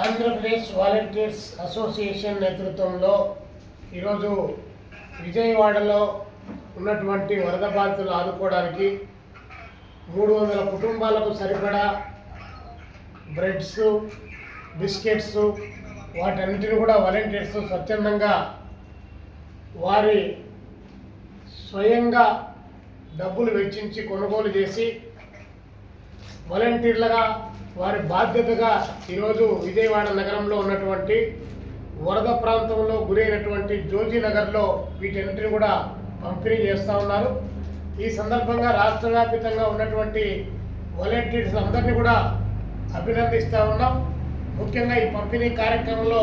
Andhra Pradesh volunteers association నేతృత్వంలో ఈరోజు విజయవాడలో ఉన్నటువంటి వరద బాధితులు ఆదుకోవడానికి మూడు వందల కుటుంబాలకు సరిపడా బ్రెడ్స్ బిస్కెట్స్ వాటన్నిటిని కూడా వాలంటీర్స్ స్వచ్ఛందంగా వారి స్వయంగా డబ్బులు వెచ్చించి కొనుగోలు చేసి వాలంటీర్లుగా వారి బాధ్యతగా ఈరోజు విజయవాడ నగరంలో ఉన్నటువంటి వరద ప్రాంతంలో గురైనటువంటి జోజీనగర్లో వీటన్నిటిని కూడా పంపిణీ చేస్తూ ఉన్నారు. ఈ సందర్భంగా రాష్ట్ర వ్యాప్తంగా ఉన్నటువంటి వాలంటీర్స్ అందరినీ కూడా అభినందిస్తూ ఉన్నాం. ముఖ్యంగా ఈ పంపిణీ కార్యక్రమంలో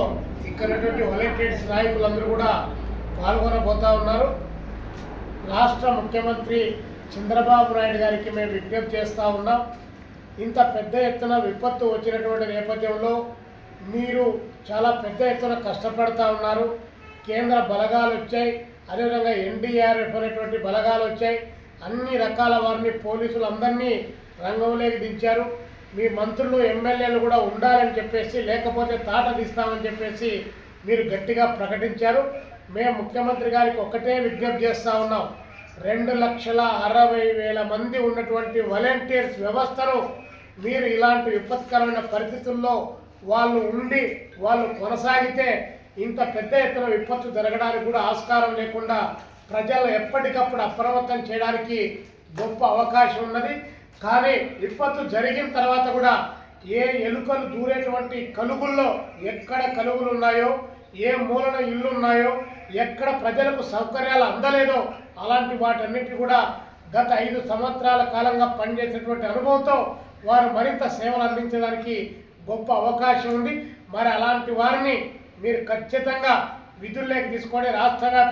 ఇక్కడ వాలంటీర్స్ నాయకులందరూ కూడా పాల్గొనబోతూ ఉన్నారు. రాష్ట్ర ముఖ్యమంత్రి చంద్రబాబు నాయుడు గారికి మేము విజ్ఞప్తి చేస్తూ ఉన్నాం. ఇంత పెద్ద ఎత్తున విపత్తు వచ్చినటువంటి నేపథ్యంలో మీరు చాలా పెద్ద ఎత్తున కష్టపడతా ఉన్నారు. కేంద్ర బలగాలు వచ్చాయి. అదేవిధంగా ఎన్డీఆర్ఎఫ్ అనేటువంటి బలగాలు వచ్చాయి. అన్ని రకాల వారిని పోలీసులు అందరినీ రంగంలోకి దించారు. మీ మంత్రులు ఎమ్మెల్యేలు కూడా ఉండాలని చెప్పేసి లేకపోతే తాట తీస్తామని చెప్పేసి మీరు గట్టిగా ప్రకటించారు. మేము ముఖ్యమంత్రి గారికి ఒక్కటే విజ్ఞప్తి చేస్తూ ఉన్నాం. రెండు లక్షల అరవై వేల మంది ఉన్నటువంటి వాలంటీర్స్ వ్యవస్థను మీరు ఇలాంటి విపత్కరమైన పరిస్థితుల్లో వాళ్ళు ఉండి వాళ్ళు కొనసాగితే ఇంత పెద్ద ఎత్తున విపత్తు జరగడానికి కూడా ఆస్కారం లేకుండా ప్రజలు ఎప్పటికప్పుడు అప్రమత్తం చేయడానికి గొప్ప అవకాశం ఉన్నది. కానీ విపత్తు జరిగిన తర్వాత కూడా ఏ ఎలుకలు దూరేటువంటి కలుగుల్లో ఎక్కడ కలుగులు ఉన్నాయో ఏ మూలన ఇల్లు ఉన్నాయో ఎక్కడ ప్రజలకు సౌకర్యాలు అందలేదో అలాంటి వాటన్నిటి కూడా గత ఐదు సంవత్సరాల కాలంగా పనిచేసినటువంటి అనుభవంతో వారు మరింత సేవలు అందించడానికి గొప్ప అవకాశం ఉంది. మరి అలాంటి వారిని మీరు ఖచ్చితంగా విధుల్లోకి తీసుకొని రాష్ట్ర